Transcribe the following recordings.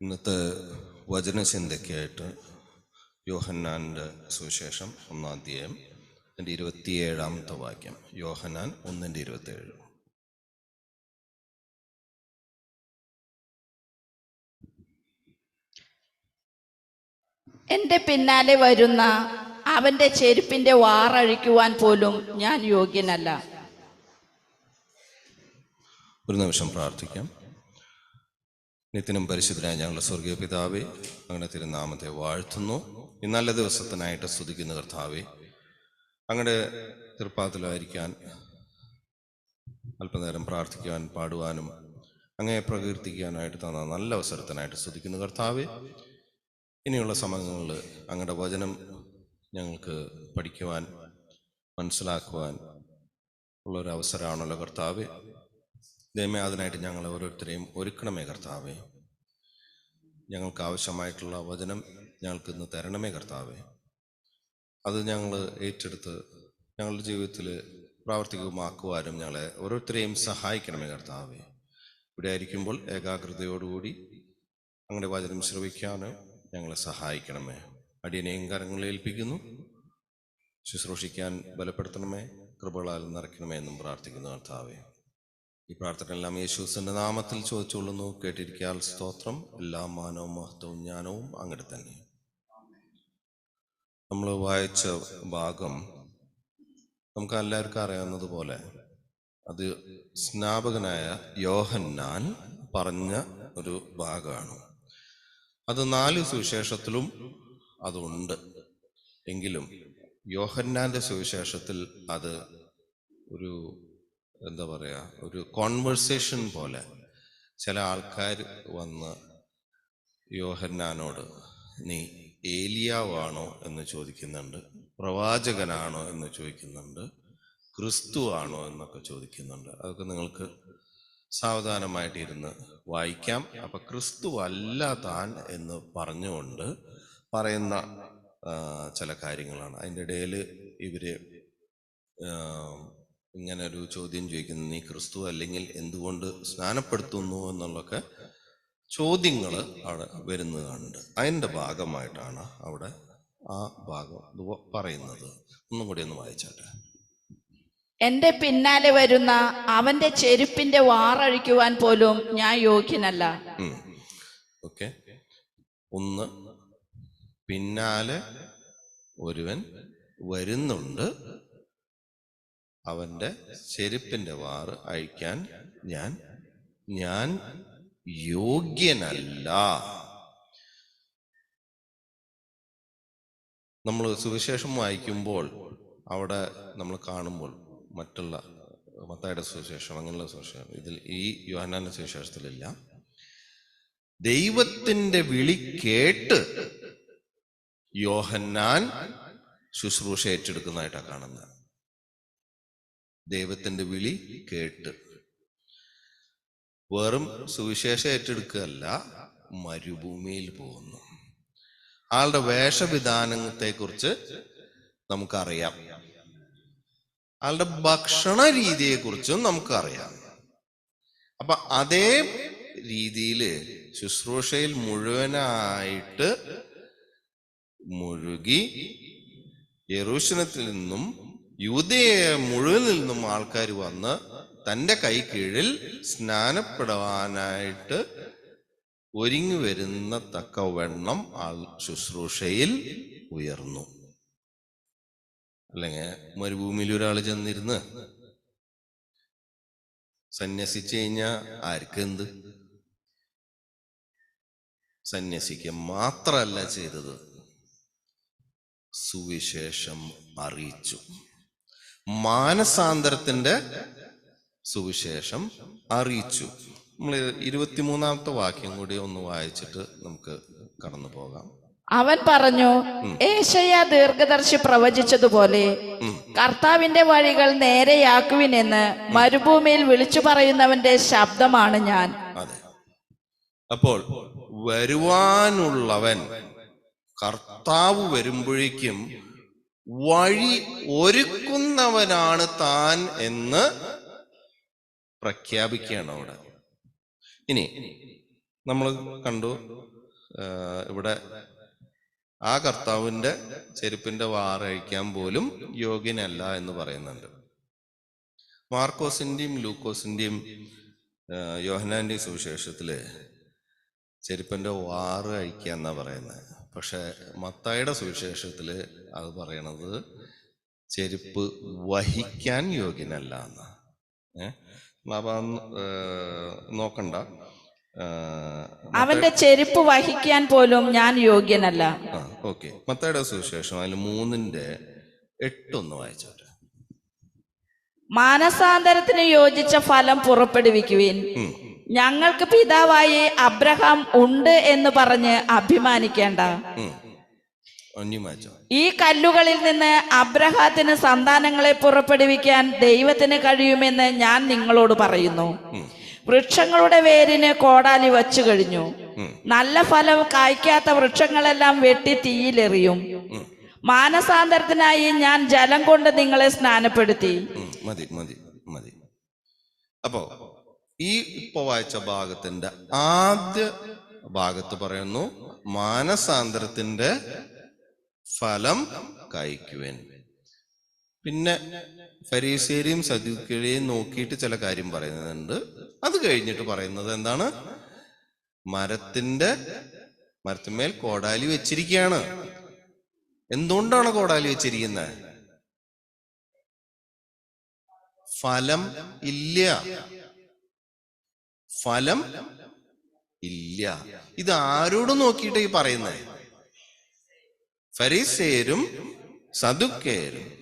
ഇന്നത്തെ വചനചിന്തയ്ക്കായിട്ട് യോഹന്നാന്റെ സുവിശേഷം ഒന്നാം അധ്യായം എന്റെ ഇരുപത്തിയേഴാമത്തെ വാക്യം. യോഹന്നാൻ ഒന്നിന്റെ ഇരുപത്തിയേഴ്. എന്റെ പിന്നാലെ വരുന്ന അവന്റെ ചെരുപ്പിന്റെ വാറഴിക്കുവാൻ പോലും ഞാൻ യോഗ്യനല്ല. ഒരു നിമിഷം പ്രാർത്ഥിക്കാം. നിത്യനും പരിശുദ്ധനായ ഞങ്ങളുടെ സ്വർഗീയ പിതാവേ അങ്ങനെ തിരുനാമത്തെ വാഴ്ത്തുന്നു. ഈ നല്ല ദിവസത്തിനായിട്ട് സ്തുതിക്കുന്ന കർത്താവേ. അങ്ങയുടെ തൃപ്പാത്തിലായിരിക്കാൻ അല്പനേരം പ്രാർത്ഥിക്കുവാൻ പാടുവാനും അങ്ങയെ പ്രകീർത്തിക്കാനായിട്ട് തന്ന നല്ല അവസരത്തിനായിട്ട് സ്തുതിക്കുന്ന കർത്താവേ. ഇനിയുള്ള സമയങ്ങളിൽ അങ്ങയുടെ വചനം ഞങ്ങൾക്ക് പഠിക്കുവാൻ മനസ്സിലാക്കുവാൻ ഉള്ളൊരു അവസരമാണല്ലോ കർത്താവേ. ദൈവമേ അതിനായിട്ട് ഞങ്ങൾ ഓരോരുത്തരെയും ഒരുക്കണമേ കർത്താവേ. ഞങ്ങൾക്ക് ആവശ്യമായിട്ടുള്ള വചനം ഞങ്ങൾക്ക് ഇന്ന് തരണമേ കർത്താവേ. അത് ഞങ്ങൾ ഏറ്റെടുത്ത് ഞങ്ങളുടെ ജീവിതത്തിൽ പ്രാവർത്തികമാക്കുവാനും ഞങ്ങളെ ഓരോരുത്തരെയും സഹായിക്കണമേ കർത്താവേ. ഇവിടെ ആയിരിക്കുമ്പോൾ ഏകാഗ്രതയോടുകൂടി അങ്ങനെ വചനം ശ്രവിക്കാനും ഞങ്ങളെ സഹായിക്കണമേ. അടിയനെയും കരങ്ങളിൽ ഏൽപ്പിക്കുന്നു. ശുശ്രൂഷിക്കാൻ ബലപ്പെടുത്തണമേ. കൃപകളാൽ നിറയ്ക്കണമേ എന്നും പ്രാർത്ഥിക്കുന്നു കർത്താവേ. ഈ പ്രാർത്ഥന എല്ലാം യേശുസിന്റെ നാമത്തിൽ ചോദിച്ചുകൊള്ളുന്നു. കേട്ടിരിക്കാൽ സ്തോത്രം. എല്ലാ മാനവും മഹത്വവും ജ്ഞാനവും അങ്ങനെ തന്നെ. നമ്മൾ വായിച്ച ഭാഗം നമുക്ക് എല്ലാവർക്കും അറിയാവുന്നതുപോലെ അത് സ്നാപകനായ യോഹന്നാൻ പറഞ്ഞ ഒരു ഭാഗമാണ്. അത് നാല് സുവിശേഷത്തിലും അതുണ്ട്. എങ്കിലും യോഹന്നാന്റെ സുവിശേഷത്തിൽ അത് ഒരു എന്താ പറയുക ഒരു കോൺവെർസേഷൻ പോലെ. ചില ആൾക്കാർ വന്ന് യോഹന്നാനോട് നീ ഏലിയാവാണോ? എന്ന് ചോദിക്കുന്നുണ്ട്. പ്രവാചകനാണോ എന്ന് ചോദിക്കുന്നുണ്ട്. ക്രിസ്തു ആണോ എന്നൊക്കെ ചോദിക്കുന്നുണ്ട്. അതൊക്കെ നിങ്ങൾക്ക് സാവധാനമായിട്ട് ഇരുന്ന് വായിക്കാം. അപ്പം ക്രിസ്തു അല്ല താൻ എന്ന് പറഞ്ഞുകൊണ്ട് പറയുന്ന ചില കാര്യങ്ങളാണ്. അതിന്റെ ഇടയിൽ ഇവർ ആ, ഇങ്ങനെ ഒരു ചോദ്യം ചോദിക്കുന്നു. നീ ക്രിസ്തു അല്ലെങ്കിൽ എന്തുകൊണ്ട് സ്നാനപ്പെടുത്തുന്നു? എന്നുള്ളൊക്കെ ചോദ്യങ്ങൾ അവിടെ വരുന്നതുണ്ട് അതിന്റെ ഭാഗമായിട്ടാണ് അവിടെ ആ ഭാഗം പറയുന്നത്. ഒന്നും കൂടി ഒന്ന് വായിച്ചാട്ടെ. എന്റെ പിന്നാലെ വരുന്ന അവന്റെ ചെരുപ്പിന്റെ വാറഴിക്കുവാൻ പോലും ഞാൻ യോഗ്യനല്ല. ഓക്കെ. ഒന്ന് പിന്നാലെ ഒരുവൻ വരുന്നുണ്ട്. അവന്റെ ചെരുപ്പിന്റെ വാറ് അഴിക്കാൻ ഞാൻ ഞാൻ യോഗ്യനല്ല. നമ്മൾ സുവിശേഷം വായിക്കുമ്പോൾ അവിടെ നമ്മൾ കാണുമ്പോൾ മറ്റുള്ള മത്തായുടെ സുവിശേഷം അങ്ങനെയുള്ള സുവിശേഷം ഇതിൽ ഈ യോഹന്നാന്റെ സുവിശേഷത്തിലില്ല. ദൈവത്തിന്റെ വിളി കേട്ട് യോഹന്നാൻ ശുശ്രൂഷ ഏറ്റെടുക്കുന്നതായിട്ടാണ് കാണുന്നത്. ദൈവത്തിന്റെ വിളി കേട്ട്. വെറും സുവിശേഷം ഏറ്റെടുക്കുകയല്ല മരുഭൂമിയിൽ പോകുന്നു. ആളുടെ വേഷവിധാനത്തെ കുറിച്ച് നമുക്കറിയാം. ആളുടെ ഭക്ഷണ രീതിയെ കുറിച്ചും നമുക്കറിയാം. അപ്പൊ അതേ രീതിയിൽ ശുശ്രൂഷയിൽ മുഴുവനായിട്ട് മുഴുകി യറൂഷനത്തിൽ നിന്നും യൂതയെ മുഴുവനിൽ നിന്നും ആൾക്കാർ വന്ന് തന്റെ കൈ കീഴിൽ സ്നാനപ്പെടുവാനായിട്ട് ഒരുങ്ങി വരുന്ന തക്കവണ്ണം ആൾ ശുശ്രൂഷയിൽ ഉയർന്നു. അല്ലെങ്കിൽ മരുഭൂമിയിൽ ഒരാൾ ചെന്നിരുന്ന് സന്യസിച്ചു കഴിഞ്ഞാൽ ആർക്കെന്ത് സന്യസിക്കുക മാത്രമല്ല ചെയ്തത്. സുവിശേഷം അറിയിച്ചു. മാനസാന്തരത്തിന്റെ സുവിശേഷം അറിയിച്ചു. നമ്മൾ ഇരുപത്തിമൂന്നാമത്തെ വാക്യം കൂടി ഒന്ന് വായിച്ചിട്ട് നമുക്ക് കടന്നു പോകാം. അവൻ പറഞ്ഞു ഏശയ്യ ദീർഘദർശി പ്രവചിച്ചതുപോലെ കർത്താവിന്റെ വഴികൾ നേരെയാക്കുവിനെന്ന് മരുഭൂമിയിൽ വിളിച്ചു പറയുന്നവന്റെ ശബ്ദമാണ് ഞാൻ. അതെ. അപ്പോൾ വരുവാനുള്ളവൻ കർത്താവ് വരുമ്പോഴേക്കും വഴി ഒരുക്കുന്നവനാണ് താൻ എന്ന് പ്രഖ്യാപിക്കുകയാണ് അവിടെ. ഇനി നമ്മൾ കണ്ടു ഇവിടെ ആ കർത്താവിന്റെ ചെരുപ്പിന്റെ വാറഴിക്കാൻ പോലും യോഗ്യനല്ല എന്ന് പറയുന്നുണ്ട്. മാർക്കോസിന്റെയും ലൂക്കോസിന്റെയും യോഹനാന്റെയും സുവിശേഷത്തിൽ ചെരുപ്പിന്റെ വാറ് അഴിക്കുക എന്നാ പറയുന്നത്. പക്ഷെ മത്തായുടെ സുവിശേഷത്തിൽ അത് പറയണത് ചെരുപ്പ് വഹിക്കാൻ യോഗ്യനല്ല എന്ന്. അപ്പൊ നോക്കണ്ട. അവന്റെ ചെരുപ്പ് വഹിക്കാൻ പോലും ഞാൻ യോഗ്യനല്ല. ആ ഓക്കെ. മത്തായുടെ സുവിശേഷം അതിൽ മൂന്നിന്റെ എട്ടൊന്ന് വായിച്ചോട്ടെ. മാനസാന്തരത്തിന് യോജിച്ച ഫലം പുറപ്പെടുവിക്കുവിൻ. ഞങ്ങൾക്ക് പിതാവായി അബ്രഹാം ഉണ്ട് എന്ന് പറഞ്ഞ് അഭിമാനിക്കേണ്ട. ഈ കല്ലുകളിൽ നിന്ന് അബ്രഹാത്തിന് സന്താനങ്ങളെ പുറപ്പെടുവിക്കാൻ ദൈവത്തിന് കഴിയുമെന്ന് ഞാൻ നിങ്ങളോട് പറയുന്നു. വൃക്ഷങ്ങളുടെ വേരിന് കോടാലി വച്ചു കഴിഞ്ഞു. നല്ല ഫലം കായ്ക്കാത്ത വൃക്ഷങ്ങളെല്ലാം വെട്ടി തീയിലെറിയും. മാനസാന്തരത്തിനായി ഞാൻ ജലം കൊണ്ട് നിങ്ങളെ സ്നാനപ്പെടുത്തി. മതി മതി മതി. അപ്പോ ഈ ഇപ്പൊ വായിച്ച ഭാഗത്തിന്റെ ആദ്യ ഭാഗത്ത് പറയുന്നു മാനസാന്തരത്തിന്റെ ഫലം കഴിക്കുവൻ. പിന്നെ ഫരീസേരെയും സദുക്കളെയും നോക്കിയിട്ട് ചില കാര്യം പറയുന്നുണ്ട്. അത് കഴിഞ്ഞിട്ട് പറയുന്നത് എന്താണ്? മരത്തിന്റെ മരത്തിന്മേൽ കോടാലി വെച്ചിരിക്കുകയാണ്. എന്തുകൊണ്ടാണ് കോടാലി വെച്ചിരിക്കുന്നത്? ഫലം ഇല്ല. ഫലം ഇല്ല. ഇത് ആരോട് നോക്കിയിട്ട് ഈ പറയുന്നത് ഫരീസേരും സദുക്കേരും.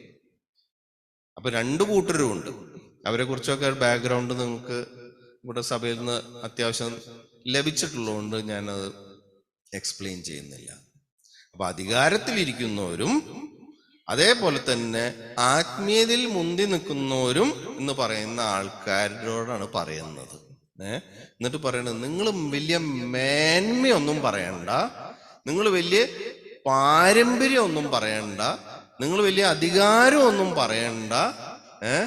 അപ്പൊ രണ്ടു കൂട്ടരും ഉണ്ട്. അവരെ കുറിച്ചൊക്കെ ബാക്ക്ഗ്രൗണ്ട് നിങ്ങൾക്ക് ഇവിടെ സഭയിൽ നിന്ന് അത്യാവശ്യം ലഭിച്ചിട്ടുള്ളതുകൊണ്ട് ഞാനത് എക്സ്പ്ലെയിൻ ചെയ്യുന്നില്ല. അപ്പൊ അധികാരത്തിലിരിക്കുന്നവരും അതേപോലെ തന്നെ ആത്മീയതയിൽ മുന്തി നിൽക്കുന്നവരും എന്ന് പറയുന്ന ആൾക്കാരോടാണ് പറയുന്നത്. ഏ? എന്നിട്ട് പറയണത് നിങ്ങൾ വലിയ മേന്മയൊന്നും പറയണ്ട. നിങ്ങൾ വലിയ പാരമ്പര്യം ഒന്നും പറയണ്ട. നിങ്ങൾ വലിയ അധികാരം ഒന്നും പറയണ്ട. ഏ?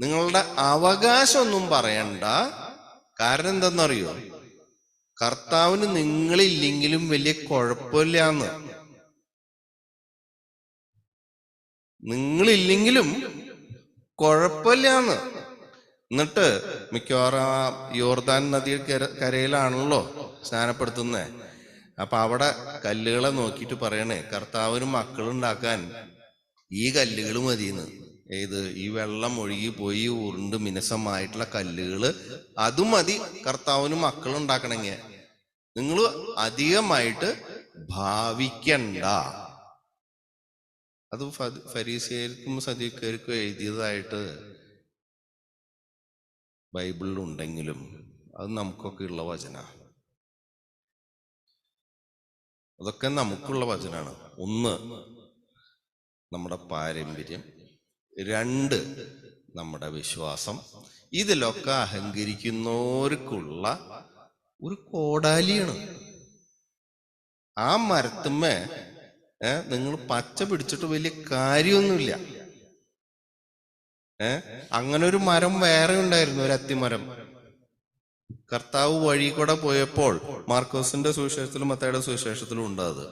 നിങ്ങളുടെ അവകാശമൊന്നും പറയണ്ട. കാരണം എന്തെന്നറിയോ? കർത്താവിന് നിങ്ങളില്ലെങ്കിലും വലിയ കുഴപ്പമില്ലാന്ന്. നിങ്ങളില്ലെങ്കിലും കുഴപ്പമില്ലാന്ന്. എന്നിട്ട് മിക്കവാറും ആ യോർദാൻ നദി കര- കരയിലാണല്ലോ സ്നാനപ്പെടുത്തുന്നേ. അപ്പൊ അവിടെ കല്ലുകളെ നോക്കിയിട്ട് പറയണേ കർത്താവിന് മക്കളുണ്ടാക്കാൻ ഈ കല്ലുകൾ മതിയെന്ന്. ഏത്? ഈ വെള്ളം ഒഴുകി പോയി ഉരുണ്ട് മിനസമായിട്ടുള്ള കല്ലുകൾ അതും മതി കർത്താവിന് മക്കൾ ഉണ്ടാക്കണമെങ്കിൽ നിങ്ങൾ അധികമായിട്ട് ഭാവിക്കണ്ട. അത് ഫരീസിയർക്കും സദീഖർക്കും എഴുതിയതായിട്ട് ബൈബിളിൽ ഉണ്ടെങ്കിലും അത് നമുക്കൊക്കെ ഉള്ള വചന. അതൊക്കെ നമുക്കുള്ള വചനാണ്. ഒന്ന് നമ്മുടെ പാരമ്പര്യം. രണ്ട് നമ്മുടെ വിശ്വാസം. ഇതിലൊക്കെ അഹങ്കരിക്കുന്നവർക്കുള്ള ഒരു കോടാലിയാണ്. ആ മരത്തുമ്മേ നിങ്ങൾ പച്ച പിടിച്ചിട്ട് വലിയ കാര്യമൊന്നുമില്ല. ഏ? അങ്ങനെ ഒരു മരം വേറെ ഉണ്ടായിരുന്നു ഒരു അത്തിമരം. കർത്താവ് വഴി കൂടെ പോയപ്പോൾ മാർക്കോസിന്റെ സുവിശേഷത്തിലും മത്തയുടെ സുവിശേഷത്തിലും ഉണ്ട് അത്.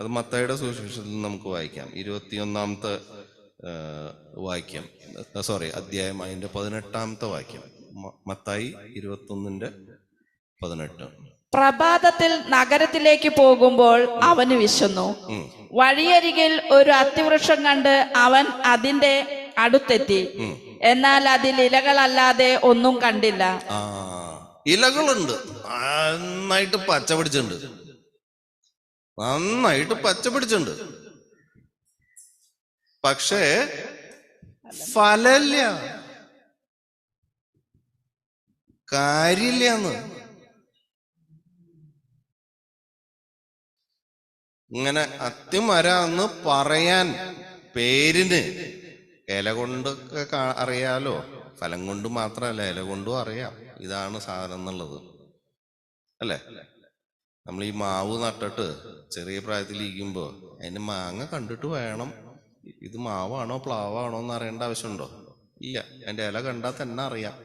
അത് മത്തയുടെ സുവിശേഷത്തിൽ നമുക്ക് വായിക്കാം. ഇരുപത്തിയൊന്നാമത്തെ വാക്യം. സോറി അധ്യായം അതിന്റെ പതിനെട്ടാമത്തെ വാക്യം. മത്തായി മത്തായി ഇരുപത്തൊന്നിന്റെ പതിനെട്ട്. പ്രഭാതത്തിൽ നഗരത്തിലേക്ക് പോകുമ്പോൾ അവന് വിശന്നു. വഴിയരികിൽ ഒരു അത്തിവൃക്ഷം കണ്ട് അവൻ അതിന്റെ അടുത്തെത്തി. എന്നാൽ അതിൽ ഇലകളല്ലാതെ ഒന്നും കണ്ടില്ല. ഇലകളുണ്ട്. നന്നായിട്ട് പച്ച പിടിച്ചിട്ടുണ്ട്. നന്നായിട്ട് പച്ച പിടിച്ചിട്ടുണ്ട്. പക്ഷേ ഫലല്ല കാര്യമില്ലാന്ന്. ഇങ്ങനെ അത്തിമരാന്ന് പറയാൻ പേരിന് ഇല കൊണ്ടൊക്കെ അറിയാലോ. ഫലം കൊണ്ട് മാത്രമല്ല ഇല കൊണ്ടും അറിയാം. ഇതാണ് സാധനം എന്നുള്ളത്. അല്ലേ? നമ്മൾ ഈ മാവ് നട്ടിട്ട് ചെറിയ പ്രായത്തിലിരിക്കുമ്പോൾ അതിന് മാങ്ങ കണ്ടിട്ട് വേണം. ഇത് മാവാണോ പ്ലാവാണോ എന്ന് അറിയേണ്ട ആവശ്യമുണ്ടോ? ഇല്ല. അതിന്റെ ഇല കണ്ടാൽ തന്നെ അറിയാം.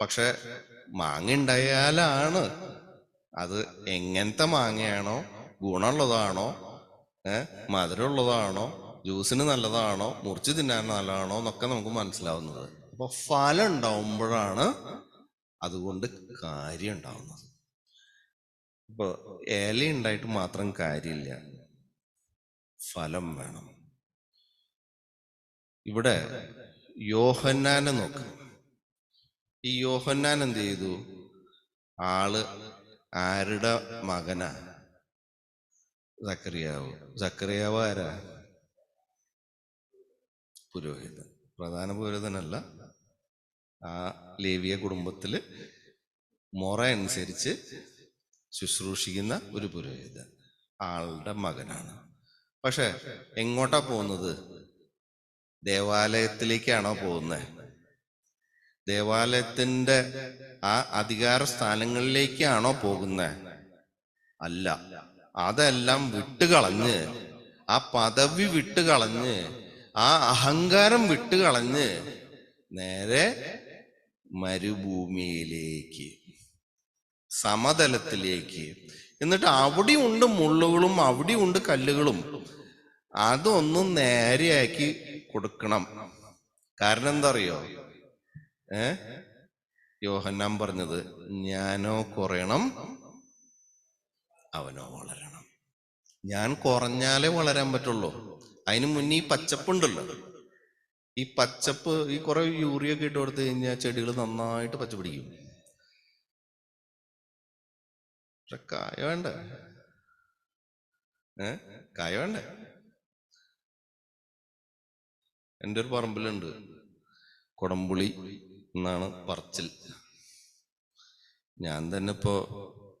പക്ഷെ മാങ്ങ ഉണ്ടായാലാണ് അത് എങ്ങനത്തെ മാങ്ങയാണോ? ഗുണമുള്ളതാണോ? ഏഹ് മധുരമുള്ളതാണോ? ജ്യൂസിന് നല്ലതാണോ മുറിച്ച് തിന്നാൻ നല്ലതാണോ എന്നൊക്കെ നമുക്ക് മനസ്സിലാവുന്നത്. അപ്പൊ ഫലം ഉണ്ടാവുമ്പോഴാണ് അതുകൊണ്ട് കാര്യം ഉണ്ടാവുന്നത്. ഇപ്പൊ ഇല ഉണ്ടായിട്ട് മാത്രം കാര്യമില്ല. ഫലം വേണം. ഇവിടെ യോഹന്നാനെ നോക്ക്. ഈ യോഹന്നാൻ എന്ത് ചെയ്തു? ആൾ ആരുടെ മകനാ? സക്കറിയാവ് സക്കറിയാവ് ആരാ? പുരോഹിതൻ പ്രധാന പുരോഹിതനല്ല. ആ ലേവിയ കുടുംബത്തിൽ മൊറ അനുസരിച്ച് ശുശ്രൂഷിക്കുന്ന ഒരു പുരോഹിതൻ ആളുടെ മകനാണ്. പക്ഷെ എങ്ങോട്ടാ പോകുന്നത്? ദേവാലയത്തിലേക്കാണോ പോകുന്നത് ദേവാലയത്തിന്റെ ആ അധികാര സ്ഥാനങ്ങളിലേക്കാണോ പോകുന്നത് അല്ല. അതെല്ലാം വിട്ടുകളഞ്ഞ് ആ പദവി വിട്ടുകളഞ്ഞ് ആ അഹങ്കാരം വിട്ടുകളഞ്ഞ് നേരെ മരുഭൂമിയിലേക്ക് സമതലത്തിലേക്ക്. എന്നിട്ട് അവിടെയുണ്ട് മുള്ളുകളും അവിടെയുണ്ട് കല്ലുകളും. അതൊന്നും നേരെയാക്കി കൊടുക്കണം. കാരണം എന്താ അറിയോ ഏ? യോഹന്നാൻ പറഞ്ഞത് ഞാനോ കുറയണം അവനോ വളരണം. ഞാൻ കുറഞ്ഞാലേ വളരാൻ പറ്റുള്ളൂ. അതിനു മുന്നേ ഈ പച്ചപ്പുണ്ടല്ലോ. ഈ പച്ചപ്പ് ഈ കുറെ യൂറിയ ഒക്കെ ഇട്ട് കൊടുത്തു കഴിഞ്ഞാൽ ചെടികൾ നന്നായിട്ട് പച്ച പിടിക്കും. പക്ഷെ കായ വേണ്ട. ഏ? കായ വേണ്ട. എന്റെ ഒരു പറമ്പിലുണ്ട്. കൊടംപുളി എന്നാണ് പറച്ചിൽ. ഞാൻ തന്നെ ഇപ്പോ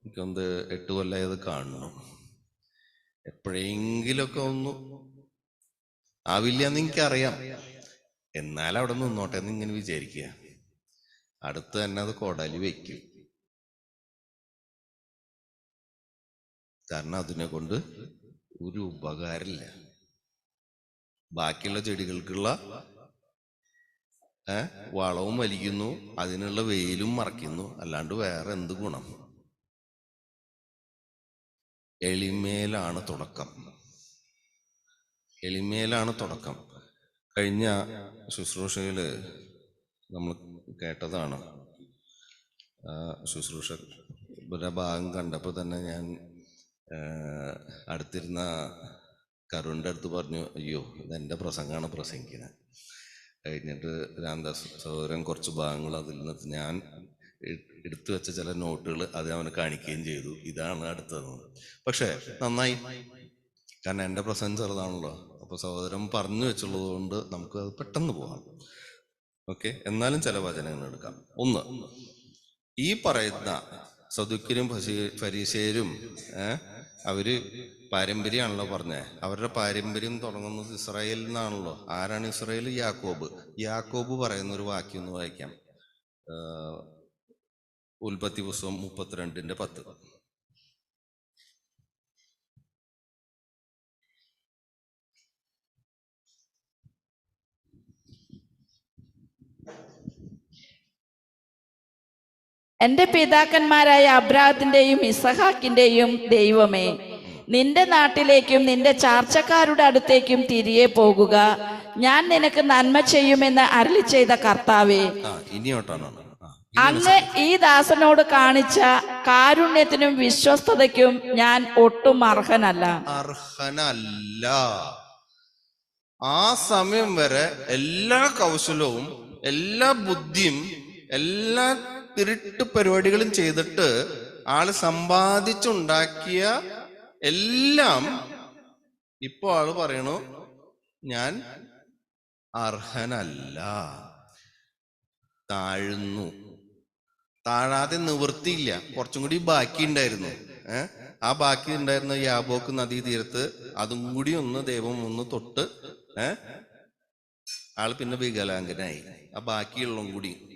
എനിക്കൊന്ന് എട്ട് കൊല്ലായത് കാണുന്നു. എപ്പോഴെങ്കിലൊക്കെ ഒന്ന് ആവില്ല എന്ന് എനിക്കറിയാം. എന്നാൽ അവിടെ നിന്നോട്ടെ എന്ന് ഇങ്ങനെ വിചാരിക്കുക. അടുത്ത് തന്നെ അത് കൊടലി വെക്കും. കാരണം അതിനെ കൊണ്ട് ഒരു ഉപകാരമില്ല. ബാക്കിയുള്ള ചെടികൾക്കുള്ള വളവും വലിക്കുന്നു അതിനുള്ള വെയിലും മറയ്ക്കുന്നു. അല്ലാണ്ട് വേറെ എന്ത് ഗുണം? എളിമേലാണ് തുടക്കം. എളിമേലാണ് തുടക്കം. കഴിഞ്ഞ ശുശ്രൂഷയിൽ നമ്മൾ കേട്ടതാണ്. ശുശ്രൂഷ ഭാഗം കണ്ടപ്പോൾ തന്നെ ഞാൻ അടുത്തിരുന്ന കരുണിന്റെ അടുത്ത് പറഞ്ഞു അയ്യോ ഇതെന്റെ പ്രസംഗമാണ് പ്രസംഗിക്കുന്നത് കഴിഞ്ഞിട്ട് രാംദാസ് സഹോദരൻ കുറച്ച് ഭാഗങ്ങൾ അതിൽ നിന്ന് ഞാൻ എടുത്തു വെച്ച ചില നോട്ടുകൾ അത് അവന് കാണിക്കുകയും ചെയ്തു. ഇതാണ് അടുത്തത്. പക്ഷേ നന്നായി. കാരണം എന്റെ പ്രസംഗം ചെറുതാണല്ലോ. അപ്പോൾ സഹോദരൻ പറഞ്ഞു വെച്ചുള്ളത് കൊണ്ട് നമുക്ക് അത് പെട്ടെന്ന് പോകാം. ഓക്കെ? എന്നാലും ചില വചനങ്ങൾ എടുക്കാം. ഒന്ന് ഈ പറയുന്ന സദുക്കരും ഫരീസേരും ഏഹ് അവർ പാരമ്പര്യമാണല്ലോ പറഞ്ഞേ. അവരുടെ പാരമ്പര്യം തുടങ്ങുന്നത് ഇസ്രായേലിൽ നിന്നാണല്ലോ. ആരാണ് ഇസ്രായേൽ? യാക്കോബ്. യാക്കോബ് പറയുന്ന ഒരു വാക്യം ഒന്ന് വായിക്കാം. ഉൽപ്പത്തി പുസ്തകം മുപ്പത്തിരണ്ടിന്റെ പത്ത്. എന്റെ പിതാക്കന്മാരായ അബ്രാഹത്തിന്റെയും ഇസഹാക്കിന്റെയും ദൈവമേ നിന്റെ നാട്ടിലേക്കും നിന്റെ ചാർച്ചക്കാരുടെ അടുത്തേക്കും തിരികെ പോകുക. ഞാൻ നിനക്ക് നന്മ ചെയ്യുമെന്ന് അരളി ചെയ്ത കർത്താവേ അങ്ങ് ഈ ദാസനോട് കാണിച്ച കാരുണ്യത്തിനും വിശ്വസ്തതയ്ക്കും ഞാൻ ഒട്ടും അർഹനല്ല. അർഹനല്ല. ആ സമയം വരെ എല്ലാ കൗശലവും എല്ലാ ബുദ്ധിയും എല്ലാ തിരുട്ട് പരിപാടികളും ചെയ്തിട്ട് ആൾ സമ്പാദിച്ചുണ്ടാക്കിയ എല്ലാം ഇപ്പൊ ആൾ പറയണു ഞാൻ അർഹനല്ല. താഴ്ന്നു. താഴാതെ നിവൃത്തിയില്ല. കുറച്ചും കൂടി ബാക്കി ഉണ്ടായിരുന്നു. ഏഹ് ആ ബാക്കി ഉണ്ടായിരുന്ന യാബോക്ക് നദീ തീരത്ത് അതും കൂടി ഒന്ന് ദൈവം ഒന്ന് തൊട്ട് ഏഹ് ആൾ പിന്നെ വികലാംഗനായി. ആ ബാക്കിയുള്ളതും കൂടി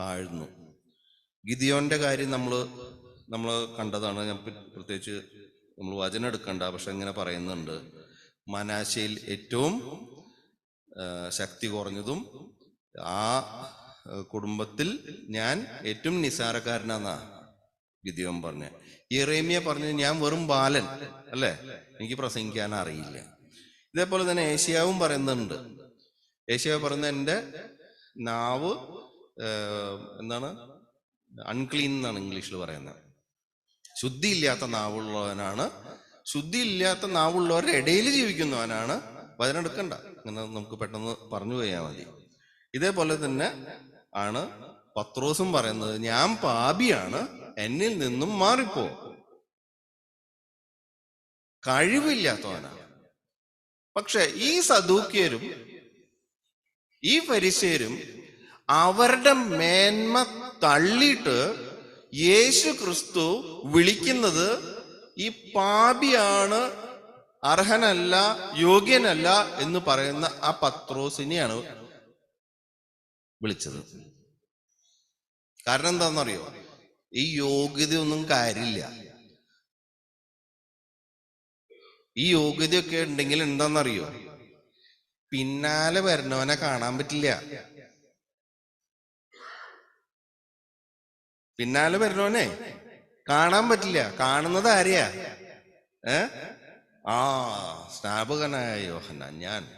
താഴ്ന്നു. ഗിദിയോന്റെ കാര്യം നമ്മൾ നമ്മൾ കണ്ടതാണ്. ഞാൻ പ്ര- പ്രത്യേകിച്ച് നമ്മൾ വചനം എടുക്കണ്ട പക്ഷെ ഇങ്ങനെ പറയുന്നുണ്ട്. മനാശയിൽ ഏറ്റവും ശക്തി കുറഞ്ഞതും ആ കുടുംബത്തിൽ ഞാൻ ഏറ്റവും നിസാരക്കാരനാന്നാ ഗിദിയോൻ പറഞ്ഞ. ഇറേമിയ പറഞ്ഞു ഞാൻ വെറും ബാലൻ അല്ലേ? എനിക്ക് പ്രസംഗിക്കാൻ അറിയില്ല. ഇതേപോലെ തന്നെ ഏഷ്യാവും പറയുന്നുണ്ട്. ഏഷ്യാവ് പറയുന്ന എന്റെ നാവ് എന്താണ്? അൺക്ലീൻ എന്നാണ് ഇംഗ്ലീഷിൽ പറയുന്നത്. ശുദ്ധിയില്ലാത്ത നാവുള്ളവനാണ് ശുദ്ധിയില്ലാത്ത നാവുള്ളവരുടെ ഇടയിൽ ജീവിക്കുന്നവനാണ്. വചനം എടുക്കണ്ട. അങ്ങനെ നമുക്ക് പെട്ടെന്ന് പറഞ്ഞു പോയാൽ മതി. ഇതേപോലെ തന്നെ ആണ് പത്രോസും പറയുന്നത് ഞാൻ പാപിയാണ് എന്നിൽ നിന്നും മാറിപ്പോ. കഴിവില്ലാത്തവനാണ് പക്ഷെ ഈ സദൂക്യരും ഈ പരിസരും അവരുടെ മേന്മ തള്ളിയിട്ട് യേശു ക്രിസ്തു വിളിക്കുന്നത് ഈ പാപിയാണ് അർഹനല്ല യോഗ്യനല്ല എന്ന് പറയുന്ന ആ പത്രോസിനെയാണ് വിളിച്ചത്. കാരണം എന്താണെന്നറിയോ? ഈ യോഗ്യതയൊന്നും കാര്യമില്ല. ഈ യോഗ്യതയൊക്കെ ഉണ്ടെങ്കിൽ എന്താണെന്നറിയോ? പിന്നാലെ വരുന്നവനെ കാണാൻ പറ്റില്ല. പിന്നാലെ വരണോനെ കാണാൻ പറ്റില്ല. കാണുന്നത് ആരെയാ? ഏ? ആ സ്നാപകനായ യോഹന ഞാൻ.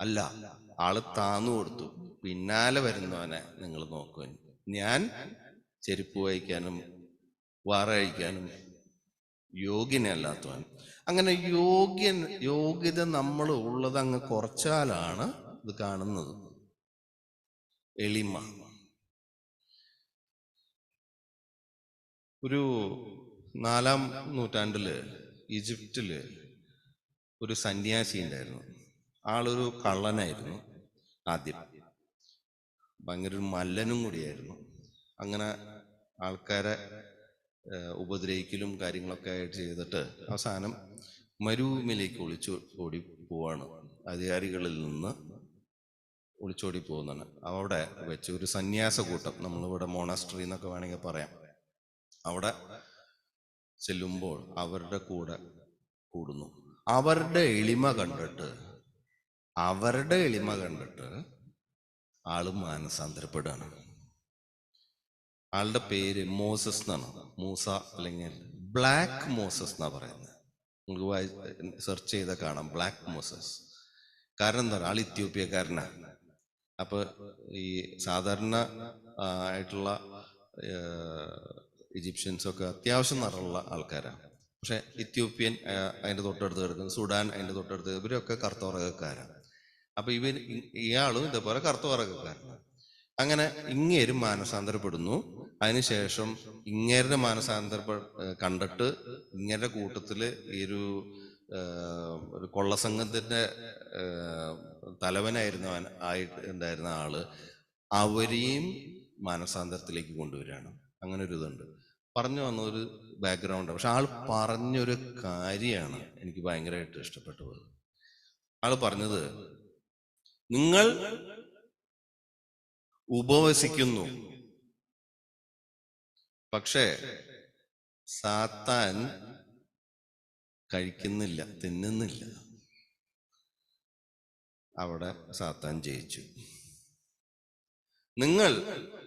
അല്ല ആൾ താന്നു കൊടുത്തു. പിന്നാലെ വരുന്നവനെ നിങ്ങൾ നോക്കുവാൻ. ഞാൻ ചെരുപ്പ് വഹിക്കാനും വാറ കഴിക്കാനും യോഗ്യനല്ലാത്തവൻ. അങ്ങനെ യോഗ്യൻ യോഗ്യത നമ്മൾ ഉള്ളത് അങ്ങ് കുറച്ചാലാണ് ഇത് കാണുന്നത്. എളിമ. ഒരു നാലാം നൂറ്റാണ്ടിൽ ഈജിപ്തിൽ ഒരു സന്യാസി ഉണ്ടായിരുന്നു. ആളൊരു കള്ളനായിരുന്നു ആദ്യം. ഭയങ്കര ഒരു മല്ലനും കൂടിയായിരുന്നു. അങ്ങനെ ആൾക്കാരെ ഉപദ്രവിക്കലും കാര്യങ്ങളൊക്കെ ആയിട്ട് ചെയ്തിട്ട് അവസാനം മരുഭൂമിയിലേക്ക് ഒളിച്ചു ഓടി പോവാണ്. അധികാരികളിൽ നിന്ന് ഒളിച്ചോടി പോകുന്നതാണ്. അവിടെ വെച്ച് ഒരു സന്യാസ കൂട്ടം നമ്മളിവിടെ മോണാസ്ട്രി എന്നൊക്കെ വേണമെങ്കിൽ പറയാം. അവിടെ ചെല്ലുമ്പോൾ അവരുടെ കൂടെ കൂടുന്നു. അവരുടെ എളിമ കണ്ടിട്ട് അവരുടെ എളിമ കണ്ടിട്ട് ആൾ മാനസാന്തരപ്പെടുകയാണ്. ആളുടെ പേര് മോസസ് എന്നാണ്. മൂസ അല്ലെങ്കിൽ ബ്ലാക്ക് മോസസ് എന്നാ പറയുന്നത്. നിങ്ങൾക്ക് സെർച്ച് ചെയ്ത കാണാം. Black Moses. കാരണം എന്താ? ആൾ ഇത്യോപ്യക്കാരനാണ് അപ്പൊ ഈ സാധാരണ ആയിട്ടുള്ള ഈജിപ്ഷ്യൻസ് ഒക്കെ അത്യാവശ്യം നിറമുള്ള ആൾക്കാരാണ്. പക്ഷേ ഇത്യോപ്യൻ അതിന്റെ തൊട്ടടുത്ത് കിടക്കുന്നു സുഡാൻ അതിന്റെ തൊട്ടടുത്ത് ഇവരൊക്കെ കറുത്തവർഗക്കാരാണ് അപ്പോൾ ഇവർ ഇയാളും ഇതേപോലെ കറുത്തവർഗക്കാരനാണ് അങ്ങനെ ഇങ്ങേരും മാനസാന്തരപ്പെടുന്നു. അതിനുശേഷം ഇങ്ങേരുടെ മാനസാന്തരപ്പെ കണ്ടിട്ട് ഇങ്ങേരുടെ കൂട്ടത്തിൽ ഈ ഒരു ഒരു കൊള്ളസംഘത്തിന്റെ തലവനായിരുന്ന ആയിട്ട് ഉണ്ടായിരുന്ന ആൾ അവരെയും മാനസാന്തരത്തിലേക്ക് കൊണ്ടുവരികയാണ്. അങ്ങനെ ഒരു ഇതുണ്ട്. പറഞ്ഞു വന്ന ഒരു ബാക്ക്ഗ്രൗണ്ട് പക്ഷെ ആൾ പറഞ്ഞൊരു കാര്യമാണ് എനിക്ക് ഭയങ്കരമായിട്ട് ഇഷ്ടപ്പെട്ടു പോയത് ആൾ പറഞ്ഞത് നിങ്ങൾ ഉപവസിക്കുന്നു. പക്ഷേ സാത്താൻ കഴിക്കുന്നില്ല തിന്നുന്നില്ല. അവിടെ സാത്താൻ ജയിച്ചു. നിങ്ങൾ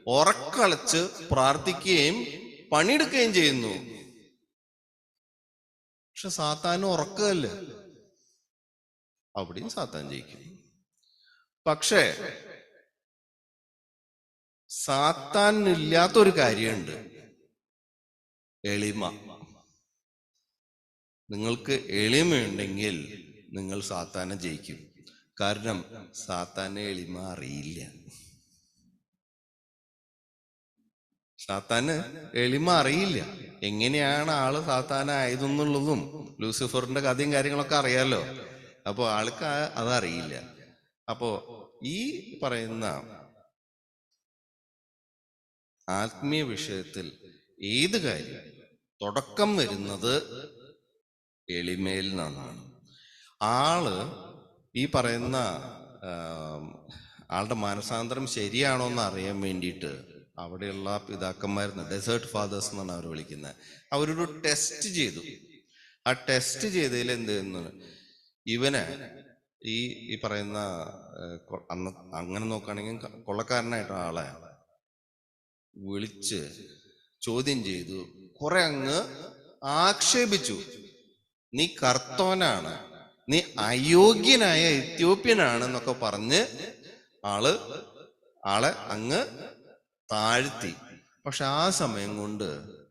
ഉറക്കളച്ച് പ്രാർത്ഥിക്കുകയും പണിയെടുക്കുകയും ചെയ്യുന്നു. പക്ഷെ സാത്താൻ ഉറക്കമല്ല? അവിടെയും സാത്താൻ ജയിക്കും. പക്ഷേ സാത്താനില്ലാത്തൊരു കാര്യമുണ്ട്. എളിമ. നിങ്ങൾക്ക് എളിമയുണ്ടെങ്കിൽ നിങ്ങൾ സാത്താനെ ജയിക്കും. കാരണം സാത്താനെ എളിമ അറിയില്ല. സാത്താന് എളിമ അറിയില്ല. എങ്ങനെയാണ് ആൾ സാത്താനായതെന്നുള്ളതും ലൂസിഫറിന്റെ കഥയും കാര്യങ്ങളൊക്കെ അറിയാലോ. അപ്പോൾ ആൾക്ക് അതറിയില്ല. അപ്പോ ഈ പറയുന്ന ആത്മീയ വിഷയത്തിൽ ഏത് കാര്യം? തുടക്കം വരുന്നത് എളിമയിൽ നിന്നാണ്. ആൾ ഈ പറയുന്ന ആളുടെ മാനസാന്തരം ശരിയാണോ എന്ന് അറിയാൻ വേണ്ടിയിട്ട് അവിടെയുള്ള പിതാക്കന്മാരുന്ന് ഡെസേർട്ട് ഫാദേഴ്സ് എന്നാണ് അവർ വിളിക്കുന്നത് അവരൊരു ടെസ്റ്റ് ചെയ്തു. ആ ടെസ്റ്റ് ചെയ്തതിൽ എന്ത് ഇവന് ഈ ഈ പറയുന്ന അന്ന് അങ്ങനെ നോക്കുകയാണെങ്കിൽ കൊള്ളക്കാരനായിട്ട് ആളെ വിളിച്ച് ചോദ്യം ചെയ്തു. കുറെ അങ്ങ് ആക്ഷേപിച്ചു. നീ കർത്തോനാണ് നീ അയോഗ്യനായ എത്യോപ്യനാണ് എന്നൊക്കെ പറഞ്ഞ് ആൾ ആളെ അങ്ങ് താഴ്ത്തി. പക്ഷെ ആ സമയം കൊണ്ട്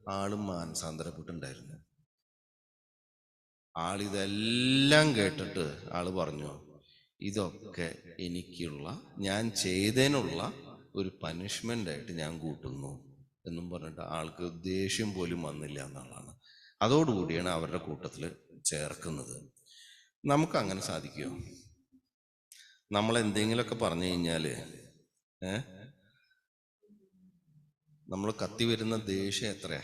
ആളും മാനസാന്തരപ്പെട്ടുണ്ടായിരുന്നു ആളിതെല്ലാം കേട്ടിട്ട് ആൾ പറഞ്ഞു ഇതൊക്കെ എനിക്കുള്ള ഞാൻ ചെയ്തതിനുള്ള ഒരു പനിഷ്മെന്റ് ആയിട്ട് ഞാൻ കൂട്ടുന്നു എന്നും പറഞ്ഞിട്ട് ആൾക്ക് ദേഷ്യം പോലും വന്നില്ല എന്നുള്ളതാണ് അതോടുകൂടിയാണ് അവരുടെ കൂട്ടത്തിൽ ചേർക്കുന്നത്. നമുക്ക് അങ്ങനെ സാധിക്കുമോ നമ്മൾ എന്തെങ്കിലുമൊക്കെ പറഞ്ഞു കഴിഞ്ഞാൽ ഏ നമ്മൾ കത്തി വരുന്ന ദേഷ്യം എത്രയാ?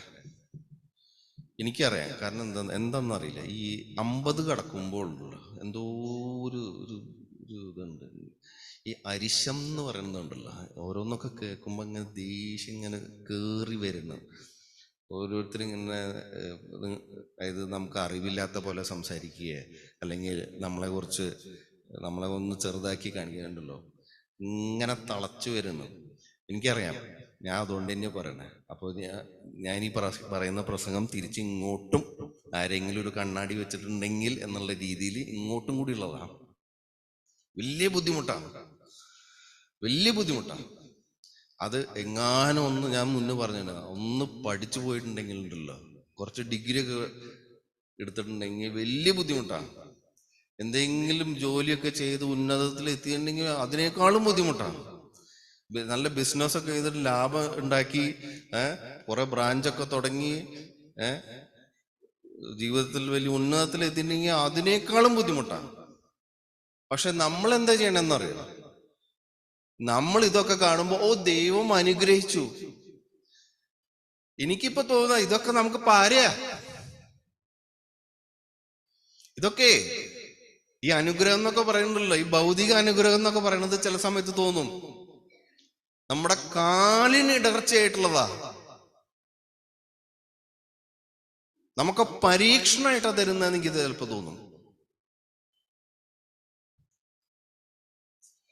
എനിക്കറിയാം. കാരണം എന്താ എന്താണെന്നറിയില്ല ഈ അമ്പത് കടക്കുമ്പോൾ എന്തോ ഒരു ഒരു ഒരു ഇതുണ്ട്. ഈ അരിശം എന്ന് പറയുന്നുണ്ടല്ലോ ഓരോന്നൊക്കെ കേൾക്കുമ്പോൾ ഇങ്ങനെ ദേഷ്യം ഇങ്ങനെ കേറി വരുന്നു. ഓരോരുത്തർ ഇങ്ങനെ അതായത് നമുക്ക് അറിവില്ലാത്ത പോലെ സംസാരിക്കുക അല്ലെങ്കിൽ നമ്മളെ കുറിച്ച് നമ്മളെ ഒന്ന് ചെറുതാക്കി കാണിക്കുന്നുണ്ടല്ലോ ഇങ്ങനെ തളച്ചു വരുന്നു. എനിക്കറിയാം. ഞാൻ അതുകൊണ്ട് തന്നെ പറയണേ. അപ്പോൾ ഞാൻ ഈ പറയുന്ന പ്രസംഗം തിരിച്ച് ഇങ്ങോട്ടും ആരെങ്കിലും ഒരു കണ്ണാടി വെച്ചിട്ടുണ്ടെങ്കിൽ എന്നുള്ള രീതിയിൽ ഇങ്ങോട്ടും കൂടി ഉള്ളതാണ് വലിയ ബുദ്ധിമുട്ടാണ്. വലിയ ബുദ്ധിമുട്ടാണ് അത് എങ്ങാനും ഒന്ന് ഞാൻ മുന്നേ പറഞ്ഞിട്ടുണ്ട് ഒന്ന് പഠിച്ചു പോയിട്ടുണ്ടെങ്കിൽ ഉണ്ടല്ലോ. കുറച്ച് ഡിഗ്രി ഒക്കെ എടുത്തിട്ടുണ്ടെങ്കിൽ വലിയ ബുദ്ധിമുട്ടാണ്. എന്തെങ്കിലും ജോലിയൊക്കെ ചെയ്ത് ഉന്നതത്തിൽ എത്തിയിട്ടുണ്ടെങ്കിൽ അതിനേക്കാളും ബുദ്ധിമുട്ടാണ്. നല്ല ബിസിനസ് ഒക്കെ ചെയ്തിട്ട് ലാഭം ഉണ്ടാക്കി ഏഹ് കുറെ ബ്രാഞ്ചൊക്കെ തുടങ്ങി ഏഹ് ജീവിതത്തിൽ വലിയ ഉന്നതത്തിൽ എത്തിയിട്ടുണ്ടെങ്കിൽ അതിനേക്കാളും ബുദ്ധിമുട്ടാണ്. പക്ഷെ നമ്മൾ എന്താ ചെയ്യണമെന്ന് അറിയണം നമ്മൾ ഇതൊക്കെ കാണുമ്പോൾ ഓ ദൈവം അനുഗ്രഹിച്ചു. എനിക്കിപ്പോ തോന്നുക ഇതൊക്കെ നമുക്ക് പാരയാ. ഇതൊക്കെ ഈ അനുഗ്രഹം എന്നൊക്കെ പറയുന്നുണ്ടല്ലോ ഈ ഭൗതിക അനുഗ്രഹം എന്നൊക്കെ പറയുന്നത് ചില സമയത്ത് തോന്നും. നമ്മുടെ കാലിന് ഇടർച്ചയായിട്ടുള്ളതാ. നമുക്ക് പരീക്ഷണമായിട്ടാ തരുന്നതെന്ന് എനിക്ക് ചിലപ്പോ തോന്നും.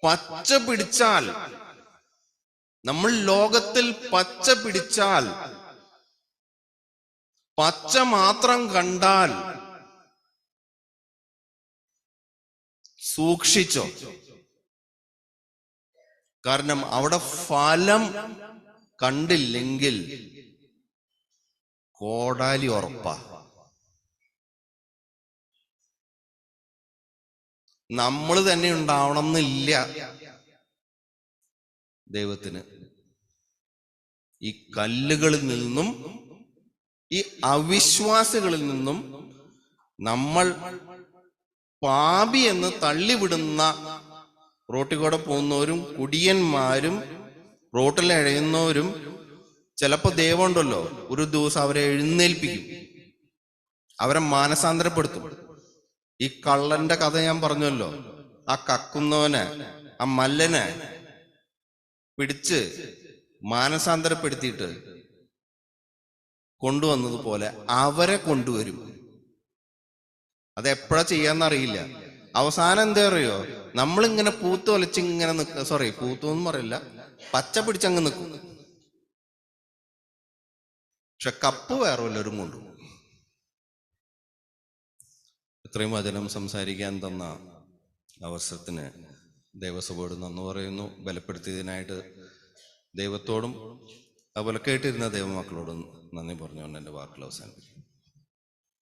പച്ച പിടിച്ചാൽ നമ്മൾ ലോകത്തിൽ പച്ച പിടിച്ചാൽ പച്ച മാത്രം കണ്ടാൽ സൂക്ഷിച്ചോ? കാരണം അവിടെ ഫലം കണ്ടില്ലെങ്കിൽ കോടാലി ഉറപ്പാ. നമ്മൾ തന്നെ ഉണ്ടാവണം എന്നില്ല ദൈവത്തിന്. ഈ കല്ലുകളിൽ നിന്നും ഈ അവിശ്വാസികളിൽ നിന്നും നമ്മൾ പാപി എന്ന് തള്ളിവിടുന്ന റോട്ടിൽ കൂടെ പോകുന്നവരും കുടിയന്മാരും റോട്ടിൽ എഴയുന്നവരും ചിലപ്പോ ദൈവമുണ്ടല്ലോ ഒരു ദിവസം അവരെ എഴുന്നേൽപ്പിക്കും. അവരെ മാനസാന്തരപ്പെടുത്തും. ഈ കള്ളന്റെ കഥ ഞാൻ പറഞ്ഞല്ലോ ആ കക്കുന്നവനെ ആ മല്ലനെ പിടിച്ച് മാനസാന്തരപ്പെടുത്തിയിട്ട് കൊണ്ടുവന്നതുപോലെ അവരെ കൊണ്ടുവരും. അത് എപ്പോഴാ ചെയ്യാന്നറിയില്ല. അവസാനം എന്താ അറിയോ നമ്മളിങ്ങനെ പൂത്ത് ഒലച്ച് ഇങ്ങനെ നിക്ക സോറി പൂത്തു എന്ന് പറയില്ല. പച്ച പിടിച്ചങ്ങ് നിൽക്കും പക്ഷെ കപ്പ് വേറെ വല്ലവരും കൊണ്ടുപോകും ഇത്രയും വചനം സംസാരിക്കാൻ തന്ന അവസരത്തിന് ദേവസഭയോട് നന്ന് പറയുന്നു. ബലപ്പെടുത്തിയതിനായിട്ട് ദൈവത്തോടും അതുപോലെ കേട്ടിരുന്ന ദൈവമക്കളോടും നന്ദി പറഞ്ഞുകൊണ്ട് എന്റെ വാക്കുകൾ അവസാനിപ്പിക്കും